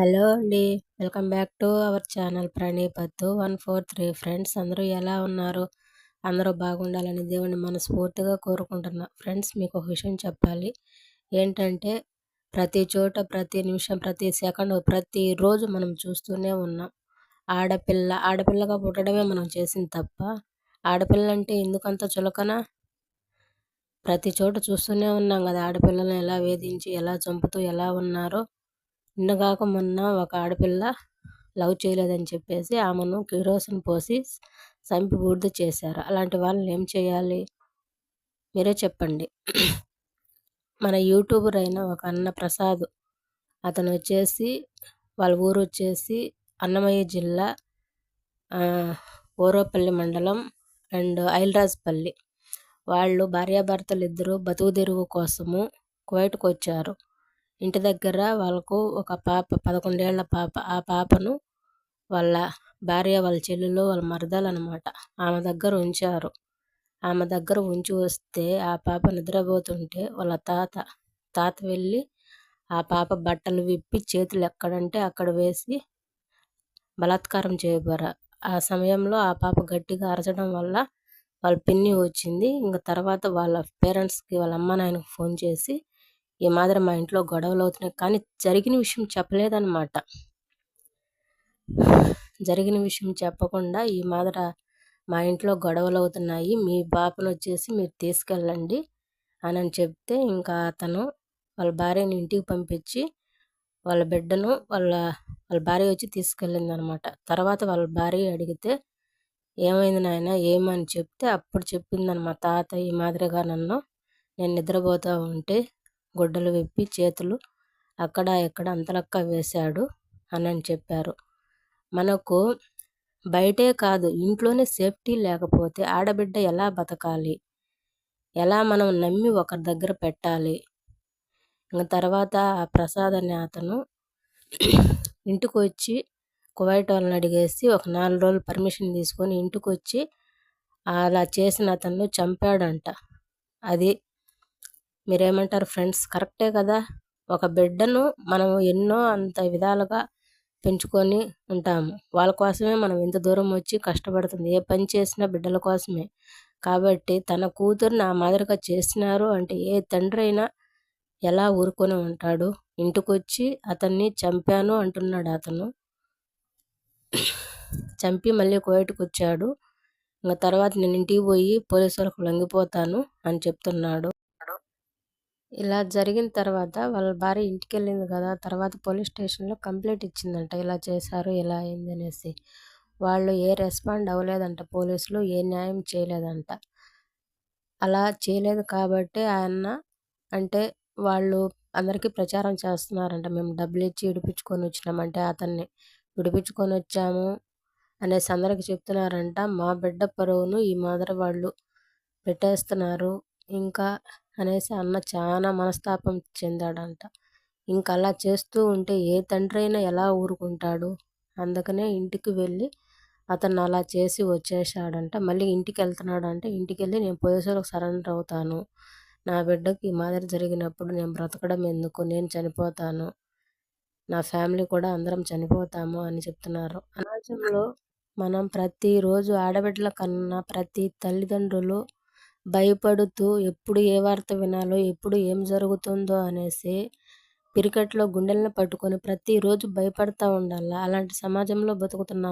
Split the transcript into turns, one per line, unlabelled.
Hello అండి. Welcome back to our channel ప్రణీపత్తు one four three friends. అందరూ ఎలా ఉన్నారు? అందరూ బాగుండాలని దేవుని మనస్ఫూర్తిగా కోరుకుంటున్నా. ఫ్రెండ్స్ మీకు ఒక విషయం చెప్పాలి. ఏంటంటే ప్రతి చోట ప్రతి నిమిషం ప్రతి సెకండ్ ప్రతిరోజు మనం చూస్తూనే ఉన్నాం. ఆడపిల్ల ఆడపిల్లగా పుట్టడమే మనం చేసింది తప్ప ఆడపిల్ల అంటే ఎందుకంత చులకన? ప్రతి చోట చూస్తూనే ఉన్నాం కదా ఆడపిల్లలను ఎలా వేధించి ఎలా చంపుతూ ఎలా ఉన్నారో? నిన్నగాక మొన్న ఒక ఆడపిల్ల లవ్ చేయలేదని చెప్పేసి ఆమెను కిరోసిన్ పోసి చంపి బూడిద చేశారు. అలాంటి వాళ్ళని ఏం చేయాలి? మీరే చెప్పండి. మన యూట్యూబర్ అయిన ఒక అన్న ప్రసాద్ అతను వచ్చేసి వాళ్ళ ఊరు వచ్చేసి అన్నమయ్య జిల్లా ఓరోపల్లి మండలం అండ్ ఐల్రాజ్పల్లి. వాళ్ళు భార్యాభర్తలు ఇద్దరు బతుకు తెరువు కోసము కువైట్కి వచ్చారు ఇంటి దగ్గర వాళ్ళకు ఒక పాప పదకొండేళ్ళ పాప ఆ పాపను వాళ్ళ భార్య వాళ్ళ చెల్లెలు వాళ్ళ మరదలు అనమాట ఆమె దగ్గర ఉంచారు. ఆమె దగ్గర ఉంచి వస్తే ఆ పాప నిద్రపోతుంటే వాళ్ళ తాత తాత వెళ్ళి ఆ పాప బట్టలు విప్పి చేతులు ఎక్కడంటే అక్కడ వేసి బలాత్కారం చేయబోరా. ఆ సమయంలో ఆ పాప గట్టిగా అరచడం వల్ల వాళ్ళ పిన్ని వచ్చింది. ఇంకా తర్వాత వాళ్ళ పేరెంట్స్కి వాళ్ళ అమ్మ నాయనకు ఫోన్ చేసి ఈ మా ఇంట్లో గొడవలు అవుతున్నాయి. కానీ జరిగిన విషయం చెప్పలేదన్నమాట. జరిగిన విషయం చెప్పకుండా ఈ మాదిర మా ఇంట్లో గొడవలు అవుతున్నాయి. మీ బాపను వచ్చేసి మీరు తీసుకెళ్ళండి అని చెప్తే ఇంకా అతను వాళ్ళ భార్యని ఇంటికి పంపించి వాళ్ళ బిడ్డను వాళ్ళ వాళ్ళ భార్య వచ్చి తీసుకెళ్ళింది అనమాట తర్వాత వాళ్ళ భార్య అడిగితే ఏమైంది నాయన ఏమని చెప్తే అప్పుడు చెప్పిందనమాట తాత ఈ మాదిరిగా నన్ను నేను నిద్రపోతూ ఉంటే గుడ్డలు విప్పి చేతులు అక్కడ ఎక్కడ అంతలక్క వేశాడు అని చెప్పారు. మనకు బయటే కాదు ఇంట్లోనే సేఫ్టీ లేకపోతే ఆడబిడ్డ ఎలా బతకాలి? ఎలా మనం నమ్మి ఒకరి దగ్గర పెట్టాలి? ఇంకా తర్వాత ఆ ప్రసాద్ అనే అతను ఇంటికి వచ్చి కువైట్ వాళ్ళని అడిగేసి ఒక నాలుగు రోజులు పర్మిషన్ తీసుకొని ఇంటికి వచ్చి అలా చేసిన అతను చంపాడంట. అది మీరేమంటారు ఫ్రెండ్స్? కరెక్టే కదా? ఒక బిడ్డను మనము ఎన్నో అంత విధాలుగా పెంచుకొని ఉంటాము. వాళ్ళ కోసమే మనం ఇంత దూరం వచ్చి కష్టపడుతుంది. ఏ పని చేసినా బిడ్డల కోసమే. కాబట్టి తన కూతురుని ఆ మాదిరిగా చేసినారు అంటే ఏ తండ్రి అయినా ఎలా ఊరుకొని ఉంటాడు? ఇంటికొచ్చి అతన్ని చంపాను అంటున్నాడు అతను. చంపి మళ్ళీ కోయటకు వచ్చాడు ఇంకా తర్వాత నేను ఇంటికి పోయి పోలీసులకు లొంగిపోతాను అని చెప్తున్నాడు. ఇలా జరిగిన తర్వాత వాళ్ళ భార్య ఇంటికి వెళ్ళింది కదా తర్వాత పోలీస్ స్టేషన్లో కంప్లైంట్ ఇచ్చిందంట. ఇలా చేశారు ఇలా అయింది అనేసి. వాళ్ళు ఏ రెస్పాండ్ అవ్వలేదంట. పోలీసులు ఏ న్యాయం చేయలేదంట. అలా చేయలేదు కాబట్టి ఆయన అంటే వాళ్ళు అందరికీ ప్రచారం చేస్తున్నారంట. మేము డబ్బులు ఇచ్చి విడిపించుకొని వచ్చినామంటే అతన్ని విడిపించుకొని వచ్చాము అనేసి అందరికి చెప్తున్నారంట. మా బిడ్డ పరువును ఈ మాదిరి వాళ్ళు పెట్టేస్తున్నారు. ఇంకా అనేసి అన్న చాలా మనస్తాపం చెందాడంట. ఇంకా అలా చేస్తూ ఉంటే ఏ తండ్రి అయినా ఎలా ఊరుకుంటాడు? అందుకనే ఇంటికి వెళ్ళి అతను అలా చేసి వచ్చేసాడంట మళ్ళీ ఇంటికి వెళ్తున్నాడంటే ఇంటికి వెళ్ళి నేను పోలీసులకు సరెండర్ అవుతాను. నా బిడ్డకి ఈ మాదిరి జరిగినప్పుడు నేను బ్రతకడం ఎందుకు? నేను చనిపోతాను. నా ఫ్యామిలీ కూడా అందరం చనిపోతాము అని చెప్తున్నారు. సమాజంలో మనం ప్రతిరోజు ఆడబిడ్డల కన్నా ప్రతి తల్లిదండ్రులు భయపడుతూ ఎప్పుడు ఏ వార్త వినాలో ఎప్పుడు ఏం జరుగుతుందో అనేసి పిరికట్లో గుండెలను పట్టుకొని ప్రతిరోజు భయపడతా ఉండాలి? అలాంటి సమాజంలో బతుకుతున్నాం